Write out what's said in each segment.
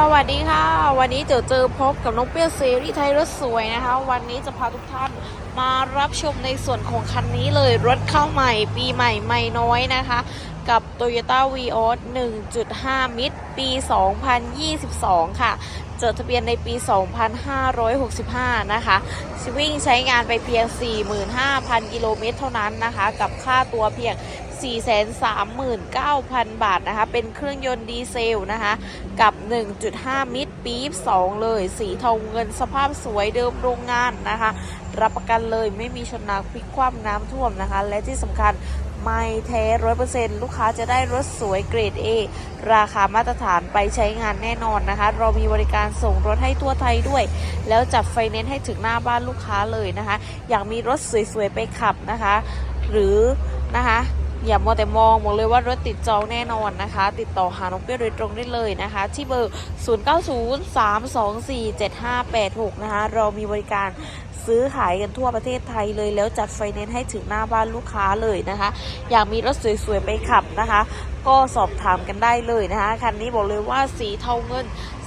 สวัสดีค่ะ วันนี้เจอเจอพบกับน้องเปี้ยวเซรีไทยรถสวยนะคะ วันนี้จะพาทุกท่านมารับชมในส่วนของคันนี้เลยรถเข้าใหม่ปีใหม่ไม่น้อยนะคะ กับ Toyota Vios 1.5 มิตรปี 2022 ค่ะ จดทะเบียนในปี 2565 นะคะวิ่งใช้งานไปเพียง 45,000 กิโลเมตรเท่านั้นนะคะ กับค่าตัวเพียง 439,000 บาทนะคะ เป็นเครื่องยนต์ดีเซลนะคะ กับ 1.5 มิตรปี2เลย สีทองเงินสภาพสวยเดิมโรงงานนะคะ รับประกันเลยไม่มีชนนักพลิกคว่ำน้ำท่วมนะคะ และที่สำคัญไม่แท้ร้อยเปอร์เซ็นต์ลูกค้าจะได้รถสวยเกรด A ราคามาตรฐานไปใช้งานแน่นอนนะคะ เรามีบริการส่งรถให้ทั่วไทยด้วย แล้วจัดไฟแนนซ์ให้ถึงหน้าบ้านลูกค้าเลยนะคะ อยากมีรถสวยๆไปขับนะคะ หรือนะคะ อย่ามัวแต่มองบอกเลยว่ารถติดจองแน่นอนนะคะ ติดต่อหาน้องเปี้ยโดยตรงได้เลยนะคะ ที่เบอร์ 0903247586 นะคะ เรามีบริการซื้อขายกันทั่วประเทศไทยเลย แล้วจัดไฟแนนซ์ให้ถึงหน้าบ้านลูกค้าเลยนะคะ อยากมีรถสวยๆไปขับนะคะ ก็สอบถามกันได้เลยนะคะ คันนี้บอกเลยว่าสีเทาเงิน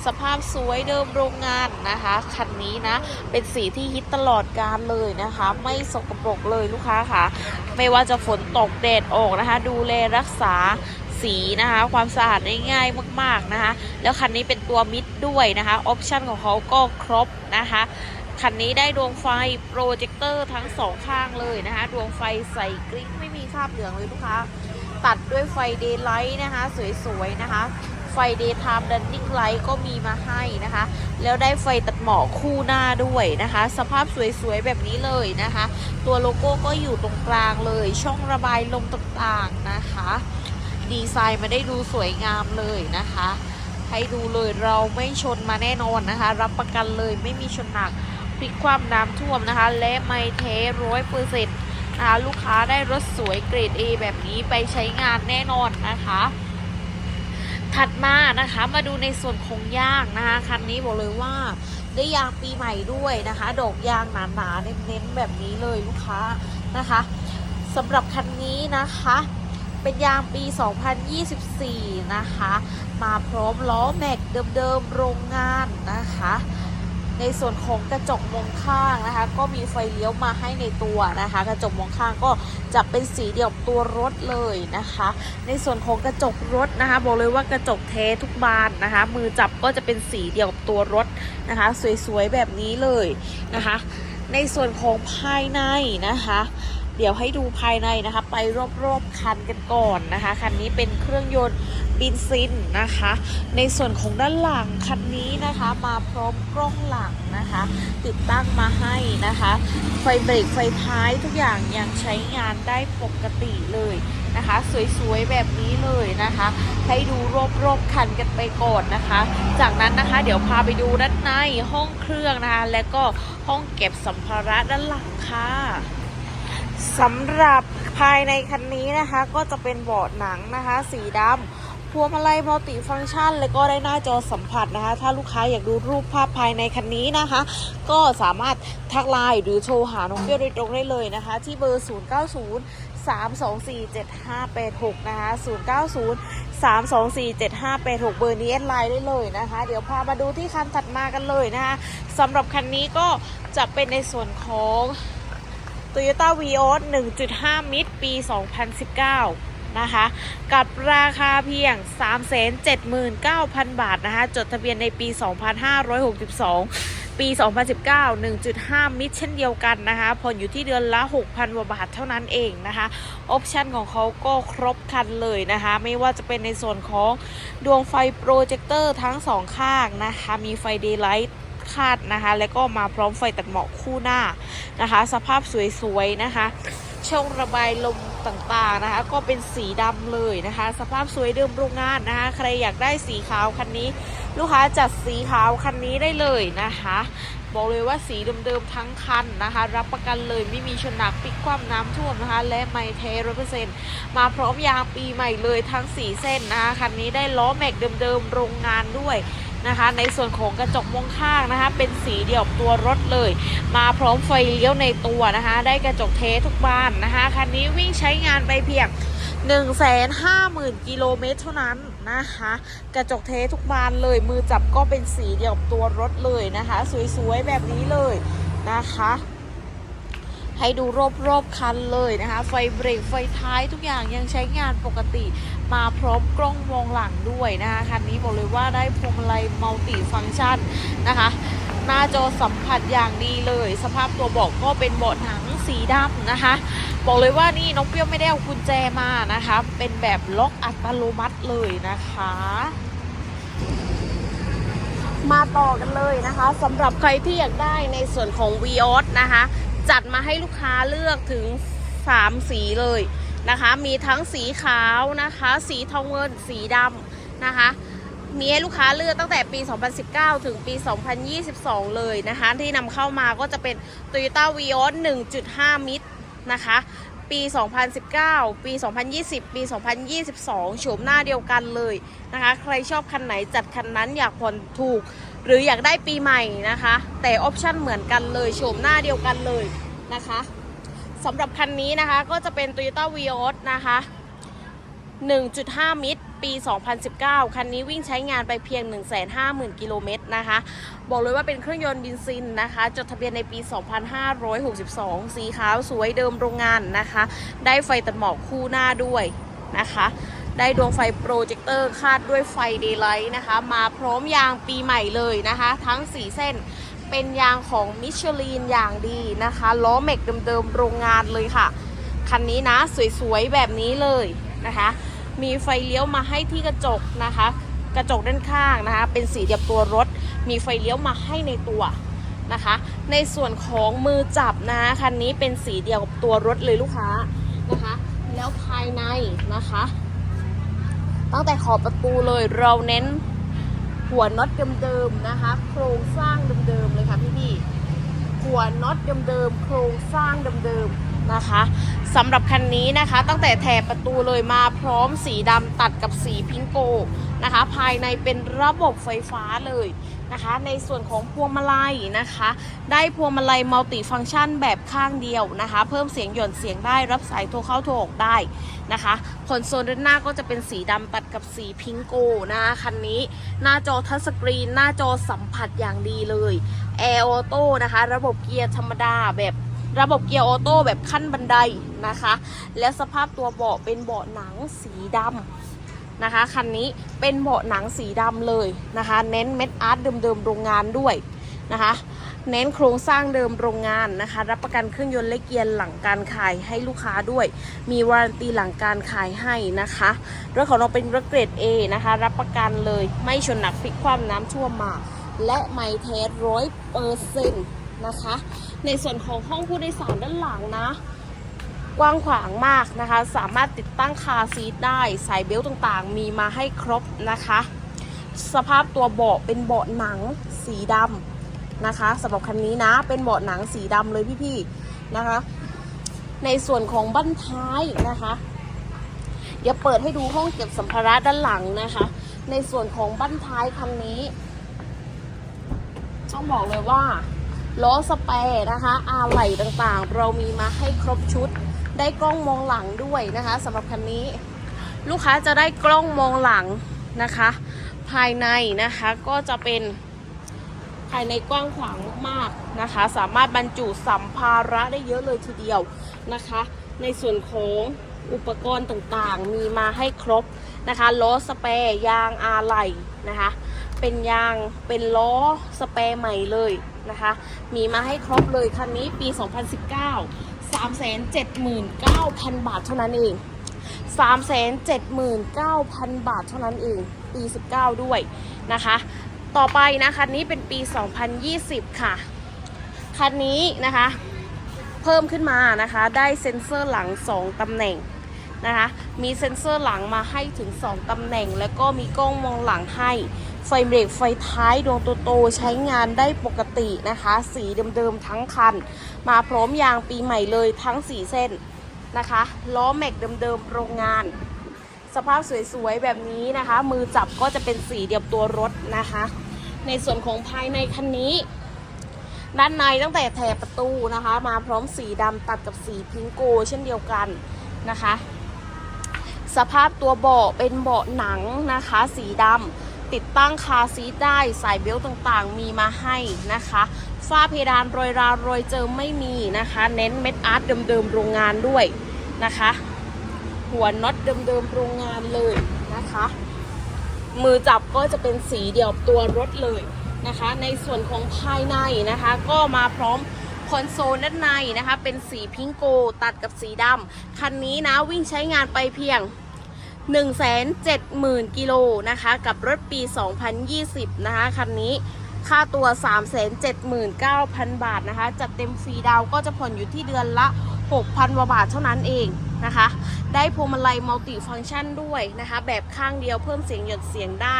สภาพสวยเดิมโรงงานนะคะคันนี้นะ เป็นสีที่ฮิตตลอดการเลยนะคะ ไม่สกปรกเลยลูกค้าค่ะ ไม่ว่าจะฝนตกแดดออกนะคะ ดูแลรักษาสีนะคะความสะอาดได้ง่ายมากๆนะคะ แล้วคันนี้เป็นตัวมิดด้วยนะคะออปชันของเขาก็ครบนะคะคันนี้ได้ดวงไฟโปรเจคเตอร์ทั้งสองข้างเลยนะคะดวงไฟใส่กริ้งไม่มีคราบเหลืองเลยลูกค้า ตัดด้วยไฟเดย์ไลท์นะคะ สวยๆนะคะ ไฟเดย์ไทม์ดันนิ่งไลท์ก็มีมาให้นะคะ แล้วได้ไฟตัดหมอกคู่หน้าด้วยนะคะ สภาพสวยๆแบบนี้เลยนะคะ ตัวโลโก้ก็อยู่ตรงกลางเลย ช่องระบายลมต่างๆนะคะ ดีไซน์มาได้ดูสวยงามเลยนะคะ ให้ดูเลยเราไม่ชนมาแน่นอนนะคะ รับประกันเลยไม่มีชนหนักพลิกความน้ำท่วมนะคะ และไม่เทร้อยเปอร์เซ็นต์นะคะลูกค้าได้รถสวยเกรด A แบบนี้ไปใช้งานแน่นอนนะคะ ถัดมานะคะมาดูในส่วนของยางนะคะคันนี้บอกเลยว่าได้ยางปีใหม่ด้วยนะคะ ดอกยางหนาๆเน้นๆแบบนี้เลยลูกค้านะคะสำหรับคันนี้นะคะ เป็นยางปี 2024 นะคะ มาพร้อมล้อแม็กเดิมๆโรงงานนะคะ ในส่วนของกระจกมองข้างนะคะ ก็มีไฟเลี้ยวมาให้ในตัวนะคะ กระจกมองข้างก็จะเป็นสีเดียวกับตัวรถเลยนะคะ ในส่วนของกระจกรถนะคะ บอกเลยว่ากระจกเททุกบานนะคะ มือจับก็จะเป็นสีเดียวกับตัวรถนะคะ สวยๆแบบนี้เลยนะคะ ในส่วนของภายในนะคะ เดี๋ยวให้ดูภายในนะคะ ไปรอบๆคันกันก่อนนะคะ คันนี้เป็นเครื่องยนต์บินซินนะคะ ในส่วนของด้านหลังคันนี้นะคะ มาพร้อมกล้องหลังนะคะ ติดตั้งมาให้นะคะ ไฟเบรกไฟท้ายทุกอย่างยังใช้งานได้ปกติเลยนะคะ สวยๆแบบนี้เลยนะคะ ให้ดูรอบๆคันกันไปก่อนนะคะ จากนั้นนะคะเดี๋ยวพาไปดูด้านในห้องเครื่องนะคะ และก็ห้องเก็บสัมภาระด้านหลังค่ะ สำหรับภายในคันนี้นะคะก็จะเป็นเบาะหนังนะคะ สีดำพวงมาลัยมัลติฟังก์ชัน แล้วก็ได้หน้าจอสัมผัสนะคะ ถ้าลูกค้าอยากดูรูปภาพภายในคันนี้นะคะ ก็สามารถทักไลน์หรือโทรหาน้องเปี้ยวโดยตรงได้เลยนะคะ ที่เบอร์ 090 324 7586 นะคะ 090 324 7586 เบอร์นี้แอดไลน์ได้เลยนะคะ เดี๋ยวพามาดูที่คันถัดมากันเลยนะคะสำหรับคันนี้ก็จะเป็นในส่วนของ Toyota Vios 1.5 มิตรปี 2019 นะคะ กับราคาเพียง 379,000 บาทนะคะ จดทะเบียนในปี 2562 ปี 2019 1.5 มิตรเช่นเดียวกันนะคะผ่อนอยู่ที่เดือนละ 6,000กว่าบาทเท่านั้นเองนะคะ ออปชันของเขาก็ครบครันเลยนะคะ ไม่ว่าจะเป็นในส่วนของดวงไฟโปรเจคเตอร์ทั้งสองข้างนะคะ มีไฟเดย์ไลท์ คาดนะคะ แล้วก็มาพร้อมไฟตัดหมอกคู่หน้านะคะ สภาพสวยๆนะคะ ช่องระบายลมต่างๆนะคะ ก็เป็นสีดำเลยนะคะ สภาพสวยเดิมโรงงานนะคะ ใครอยากได้สีขาวคันนี้ ลูกค้าจัดสีขาวคันนี้ได้เลยนะคะบอกเลยว่าสีเดิมๆทั้งคันนะคะ รับประกันเลยไม่มีชนหนักพลิกคว่ำน้ำท่วมนะคะ และไม่เทร้อยเปอร์เซ็นต์มาพร้อมยางปีใหม่เลยทั้ง 4 เส้นนะคะ คันนี้ได้ล้อแม็กเดิมๆโรงงานด้วย นะคะ ในส่วนของกระจกมองข้างนะคะ เป็นสีเดียวกับตัวรถเลย มาพร้อมไฟเลี้ยวในตัวนะคะ ได้กระจกเททุกบานนะคะคันนี้วิ่งใช้งานไปเพียง150,000 กิโลเมตรเท่านั้นนะคะ กระจกเททุกบานเลย มือจับก็เป็นสีเดียวกับตัวรถเลยนะคะ สวยๆ แบบนี้เลยนะคะ ให้ดูรอบๆคันเลยนะคะ ไฟเบรกไฟท้ายทุกอย่างยังใช้งานปกติ มาพร้อมกล้องมองหลังด้วยนะคะคันนี้บอกเลยว่าได้พวงมาลัยมัลติฟังก์ชันนะคะหน้าจอสัมผัสอย่างดีเลย สภาพตัวเบาะก็เป็นเบาะหนังสีดำนะคะ บอกเลยว่านี่น้องเปรี้ยวไม่ได้เอากุญแจมานะคะ เป็นแบบล็อกอัตโนมัติเลยนะคะ มาต่อกันเลยนะคะสำหรับใครที่อยากได้ในส่วนของ v ีออนะคะ จัดมาให้ลูกค้าเลือกถึง 3 สีเลย นะคะ มีทั้งสีขาวนะคะ สีทองเงิน สีดำนะคะ มีให้ลูกค้าเลือกตั้งแต่ปี 2019 ถึงปี 2022 เลยนะคะ ที่นำเข้ามาก็จะเป็น Toyota v ีออ1.5 มิตรนะคะปี 2019 ปี 2020 ปี 2022 โฉมหน้าเดียวกันเลยนะคะ ใครชอบคันไหนจัดคันนั้นอยากผ่อนถูก หรืออยากได้ปีใหม่นะคะ แต่ออปชั่นเหมือนกันเลย โฉมหน้าเดียวกันเลยนะคะ สำหรับคันนี้นะคะก็จะเป็น Toyota v ีออนะคะ 1.5 มิตร ปี 2019 คันนี้วิ่งใช้งานไปเพียง 150,000 กิโลเมตรนะคะ บอกเลยว่าเป็นเครื่องยนต์บินซินนะคะ จดทะเบียนในปี 2562 สีขาวสวยเดิมโรงงานนะคะ ได้ไฟตัดหมอกคู่หน้าด้วยนะคะ ได้ดวงไฟโปรเจคเตอร์คาดด้วยไฟเดย์ไลท์นะคะ มาพร้อมยางปีใหม่เลยนะคะ ทั้ง 4 เส้น เป็นยางของมิชลินอย่างดีนะคะ ล้อแม็กเดิมๆโรงงานเลยค่ะ คันนี้นะสวยๆ แบบนี้เลยนะคะ มีไฟเลี้ยวมาให้ที่กระจกนะคะ กระจกด้านข้างนะคะ เป็นสีเดียวตัวรถ มีไฟเลี้ยวมาให้ในตัวนะคะ ในส่วนของมือจับนะคันนี้เป็นสีเดียวกับตัวรถเลยลูกค้านะคะ แล้วภายในนะคะ ตั้งแต่ขอบประตูเลยเราเน้น หัวน็อตเดิมๆนะคะ โครงสร้างเดิมๆเลยค่ะพี่ๆหัวน็อตเดิมๆโครงสร้างเดิมๆนะคะสำหรับคันนี้นะคะ ตั้งแต่แถบประตูเลยมาพร้อมสีดำตัดกับสีพิงโกนะคะ ภายในเป็นระบบไฟฟ้าเลย นะคะ ในส่วนของพวงมาลัยนะคะ ได้พวงมาลัยมัลติฟังก์ชันแบบข้างเดียวนะคะ เพิ่มเสียงหย่อนเสียงได้รับสายโทรเข้าโทรออกได้นะคะคอนโซลด้านหน้าก็จะเป็นสีดำตัดกับสีพิงโกนะคะคันนี้ หน้าจอทัชสกรีน หน้าจอสัมผัสอย่างดีเลยแอร์ออโต้นะคะ ระบบเกียร์ธรรมดาแบบระบบเกียร์ออโต้แบบขั้นบันไดนะคะ และสภาพตัวเบาะเป็นเบาะหนังสีดำ นะคะคันนี้เป็นเบาะหนังสีดำเลยนะคะ เน้นเม็ดอาร์ตเดิมๆโรงงานด้วยนะคะ เน้นโครงสร้างเดิมโรงงานนะคะ รับประกันเครื่องยนต์และเกียร์หลังการขายให้ลูกค้าด้วย มีวารันตีหลังการขายให้นะคะรถของเราเป็นรถเกรด A นะคะ รับประกันเลยไม่ชนหนักพลิกคว่ำน้ำท่วมมา และไม่เทสร้อยเปอร์เซ็นต์นะคะ ในส่วนของห้องผู้โดยสารด้านหลังนะ กว้างขวางมากนะคะ สามารถติดตั้งคาซีทได้ สายเบลต์ต่างๆ มีมาให้ครบนะคะ สภาพตัวเบาะเป็นเบาะหนังสีดำนะคะสำหรับคันนี้นะ เป็นเบาะหนังสีดำเลยพี่ๆนะคะ ในส่วนของบั้นท้ายนะคะ เดี๋ยวเปิดให้ดูห้องเก็บสัมภาระด้านหลังนะคะ ในส่วนของบั้นท้ายคันนี้ต้องบอกเลยว่าล้อสแปร์นะคะ อาไหล่ต่างๆ เรามีมาให้ครบชุด ได้กล้องมองหลังด้วยนะคะสำหรับคันนี้ ลูกค้าจะได้กล้องมองหลังนะคะ ภายในนะคะก็จะเป็นภายในกว้างขวางมากๆนะคะ สามารถบรรจุสัมภาระได้เยอะเลยทีเดียวนะคะ ในส่วนของอุปกรณ์ต่างๆ มีมาให้ครบนะคะล้อสแปร์ยางอาไหล่นะคะ เป็นยางเป็นล้อสเปรย์ใหม่เลยนะคะ มีมาให้ครบเลยคันนี้ปี 2019 379,000 บาทเท่านั้นเอง 379,000 บาทเท่านั้นเองปี 19 ด้วยนะคะ ต่อไปนะคันนี้เป็นปี 2020 ค่ะ คันนี้นะคะ เพิ่มขึ้นมานะคะได้เซ็นเซอร์หลัง 2ตำแหน่งนะคะ มีเซ็นเซอร์หลังมาให้ถึง 2ตำแหน่ง แล้วก็มีกล้องมองหลังให้ ไฟเบรกไฟท้ายดวงโตๆใช้งานได้ปกตินะคะ สีเดิมๆทั้งคัน มาพร้อมยางปีใหม่เลยทั้ง 4 เส้นนะคะล้อแม็กเดิมๆโรงงาน สภาพสวยๆแบบนี้นะคะ มือจับก็จะเป็นสีเดียวตัวรถนะคะ ในส่วนของภายในคันนี้ ด้านในตั้งแต่แถบประตูนะคะ มาพร้อมสีดำตัดกับสีพิงโกเช่นเดียวกันนะคะ สภาพตัวเบาะเป็นเบาะหนังนะคะ สีดำ ติดตั้งคาซีทได้สายเบลต์ต่างๆ มีมาให้นะคะฝ้าเพดานรอยรารอยเจิมไม่มีนะคะ เน้นเม็ดอาร์ตเดิมๆโรงงานด้วยนะคะ หัวน็อตเดิมๆโรงงานเลยนะคะ มือจับก็จะเป็นสีเดียวตัวรถเลยนะคะ ในส่วนของภายในนะคะ ก็มาพร้อมคอนโซลด้านในนะคะ เป็นสีพิงโกตัดกับสีดำคันนี้นะวิ่งใช้งานไปเพียง 170,000 กิโลนะคะ กับรถปี 2020 นะคะ คันนี้ค่าตัว 379,000 บาทนะคะ จัดเต็มฟรีดาวก็จะผ่อนอยู่ที่เดือนละ 6,000กว่าบาทเท่านั้นเองนะคะ ได้พวงมาลัยมัลติฟังก์ชันด้วยนะคะ แบบข้างเดียวเพิ่มเสียงหยดเสียงได้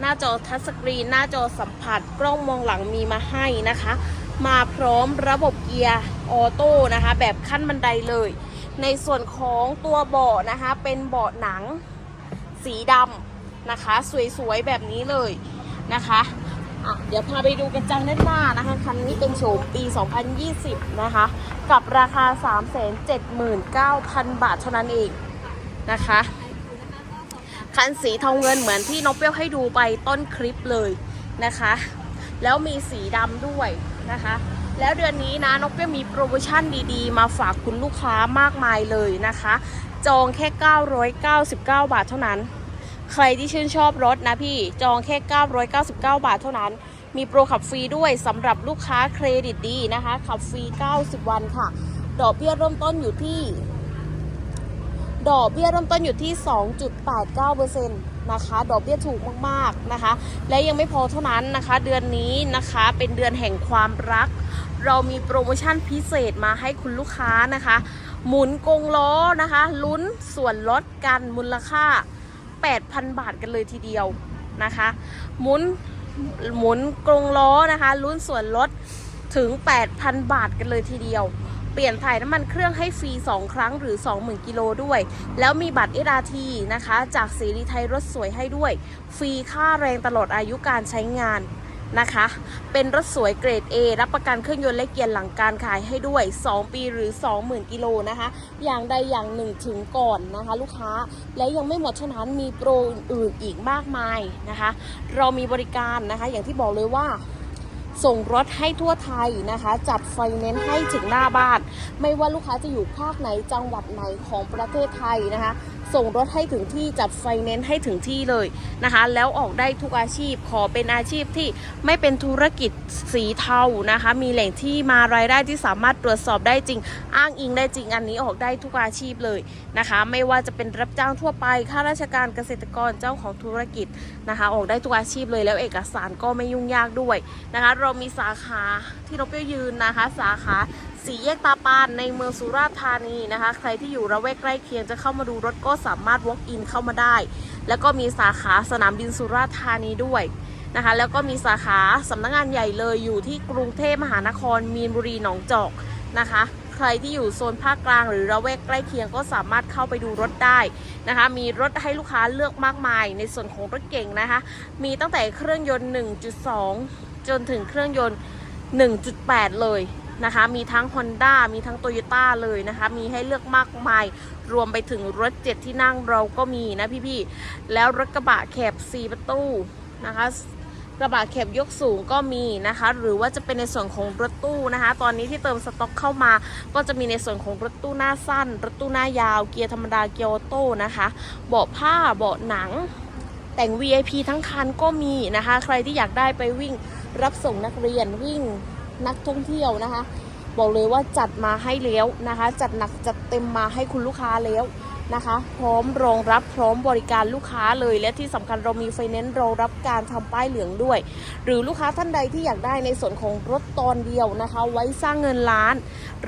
หน้าจอทัชสกรีน หน้าจอสัมผัส กล้องมองหลังมีมาให้นะคะ มาพร้อมระบบเกียร์ออโต้นะคะ แบบขั้นบันไดเลย ในส่วนของตัวเบาะนะคะ เป็นเบาะหนังสีดำนะคะ สวยๆ แบบนี้เลยนะคะะเดี๋ยวพาไปดูกระจังด้านหน้านะคะ คันนี้เป็นโฉมปี 2020 นะคะ กับราคา 379,000 บาทเท่านั้นเองนะคะ คันสีเทาเงินเหมือนที่น้องเปรี้ยวให้ดูไปต้นคลิปเลยนะคะ แล้วมีสีดำด้วยนะคะ แล้วเดือนนี้นะนกเปี้ยมีโปรโมชั่นดีๆ มาฝากคุณลูกค้ามากมายเลยนะคะ จองแค่ 999 บาทเท่านั้น ใครที่ชื่นชอบรถนะพี่จองแค่ 999 บาทเท่านั้น มีโปรขับฟรีด้วยสำหรับลูกค้าเครดิตดีนะคะ ขับฟรี 90 วันค่ะ ดอกเบี้ยเริ่มต้นอยู่ที่ ดอกเบี้ยเริ่มต้นอยู่ที่ 2.89%นะคะดอกเบี้ยถูกมากๆนะคะ และยังไม่พอเท่านั้นนะคะ เดือนนี้นะคะเป็นเดือนแห่งความรัก เรามีโปรโมชั่นพิเศษมาให้คุณลูกค้านะคะ หมุนกงล้อนะคะ ลุ้นส่วนลดกันมูลค่า 8,000 บาทกันเลยทีเดียวนะคะ หมุนหมุนกรงล้อนะคะ ลุ้นส่วนลดถึง 8,000 บาทกันเลยทีเดียว เปลี่ยนถ่ายน้ำมันเครื่องให้ฟรี 2 ครั้งหรือ 20,000 กิโลด้วย แล้วมีบัตร SRT นะคะ จากสีรีไทยรถสวยให้ด้วย ฟรีค่าแรงตลอดอายุการใช้งาน นะคะ เป็นรถสวยเกรด A รับประกันเครื่องยนต์และเกียร์หลังการขายให้ด้วย 2 ปีหรือ 20,000 กิโลนะคะ อย่างใดอย่างหนึ่งถึงก่อนนะคะ ลูกค้า และยังไม่หมดเท่านั้นมีโปรอื่นอีกมากมายนะคะ เรามีบริการนะคะ อย่างที่บอกเลยว่าส่งรถให้ทั่วไทยนะคะ จัดไฟแนนซ์ให้ถึงหน้าบ้าน ไม่ว่าลูกค้าจะอยู่ภาคไหนจังหวัดไหนของประเทศไทยนะคะ ส่งรถให้ถึงที่จัดไฟแนนซ์ให้ถึงที่เลยนะคะ แล้วออกได้ทุกอาชีพขอเป็นอาชีพที่ไม่เป็นธุรกิจสีเทานะคะ มีแหล่งที่มารายได้ที่สามารถตรวจสอบได้จริง อ้างอิงได้จริงอันนี้ออกได้ทุกอาชีพเลยนะคะ ไม่ว่าจะเป็นรับจ้างทั่วไปข้าราชการเกษตรกรเจ้าของธุรกิจนะคะ ออกได้ทุกอาชีพเลยแล้วเอกสารก็ไม่ยุ่งยากด้วยนะคะ เรามีสาขาที่นกเปี้ยวยืนนะคะ สาขา สีแยกตาปานในเมืองสุราษฎร์ธานีนะคะ ใครที่อยู่ระแวกใกล้เคียงจะเข้ามาดูรถก็สามารถ walk in เข้ามาได้ แล้วก็มีสาขาสนามบินสุราษฎร์ธานีด้วยนะคะ แล้วก็มีสาขาสำนักงงานใหญ่เลยอยู่ที่กรุงเทพมหานคร มีนบุรีหนองจอกนะคะ ใครที่อยู่โซนภาคกลางหรือระแวกใกล้เคียงก็สามารถเข้าไปดูรถได้นะคะ มีรถให้ลูกค้าเลือกมากมาย ในส่วนของรถเก่งนะคะ มีตั้งแต่เครื่องยนต์ 1.2 จนถึงเครื่องยนต์ 1.8 เลย นะคะ มีทั้ง Honda มีทั้ง Toyota เลยนะคะ มีให้เลือกมากมาย รวมไปถึงรถ7ที่นั่งเราก็มีนะพี่ๆ แล้วรถกระบะแคบ4ประตูนะคะกระบะแคบยกสูงก็มีนะคะ หรือว่าจะเป็นในส่วนของรถตู้นะคะ ตอนนี้ที่เติมสต็อกเข้ามา ก็จะมีในส่วนของรถตู้หน้าสั้น รถตู้หน้ายาว เกียร์ธรรมดาเกียร์ออโต้นะคะ เบาะผ้าเบาะหนัง แต่ง VIP ทั้งคันก็มีนะคะ ใครที่อยากได้ไปวิ่งรับส่งนักเรียนวิ่ง นักท่องเที่ยวนะคะ บอกเลยว่าจัดมาให้แล้วนะคะ จัดหนักจัดเต็มมาให้คุณลูกค้าแล้วนะคะ พร้อมรองรับพร้อมบริการลูกค้าเลยและที่สำคัญเรามีไฟแนนซ์รองรับการทำป้ายเหลืองด้วย หรือลูกค้าท่านใดที่อยากได้ในส่วนของรถตอนเดียวนะคะ ไว้สร้างเงินล้าน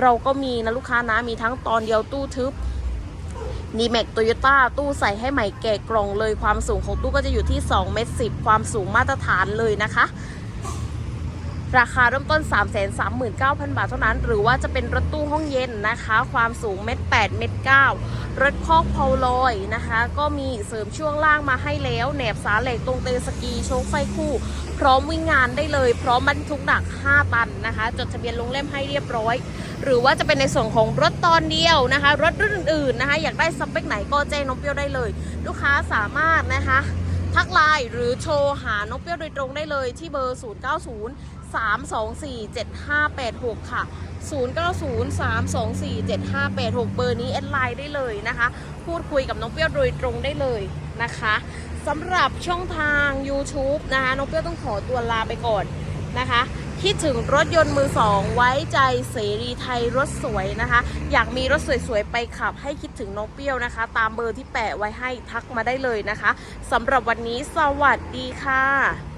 เราก็มีนะลูกค้านะมีทั้งตอนเดียวตู้ทึบนีแม็กโตโยต้าตู้ใส่ให้ใหม่แกะกล่องเลยความสูงของตู้ก็จะอยู่ที่2เมตร10 ความสูงมาตรฐานเลยนะคะ ราคาเริ่มต้น 3 3 9 0 0 0 บาทเท่านั้น หรือว่าจะเป็นรถตู้ห้องเย็นนะคะ ความสูงเมตร8เมตร9รถคอกพาลอยนะคะ ก็มีเสริมช่วงล่างมาให้แล้วแหนบสาเหล็กตรงเตสกีโชคไฟคู่ พร้อมวิ่งงานได้เลย พร้อมบรรทุกหนัก 5 ตันนะคะ จดทะเบียนลงเล่มให้เรียบร้อย หรือว่าจะเป็นในส่วนของรถตอนเดียวนะคะ รถรุ่นอื่นๆนะคะ อยากได้สเปคไหนก็แจ้งน้องเปรี้ยวได้เลย ลูกค้าสามารถนะคะทักไลน์หรือโชว์หาน้องเปรี้ยวโดยตรงได้เลยที่เบอร์ 0 9 0 3 2 4 7 5 8 6 ค่ะ 0 9 0 3 2 4 7 5 8 6 เบอร์นี้แอดไลน์ได้เลยนะคะ พูดคุยกับน้องเปรี้ยวโดยตรงได้เลยนะคะสำหรับช่องทาง YouTube นะคะน้องเปรี้ยวต้องขอตัวลาไปก่อนนะคะคิดถึงรถยนต์มือสองไว้ใจเสรีไทยรถสวยนะคะ อยากมีรถสวยๆ ไปขับให้คิดถึงน้องเปรี้ยวนะคะ ตามเบอร์ที่แปะไว้ให้ทักมาได้เลยนะคะสำหรับวันนี้สวัสดีค่ะ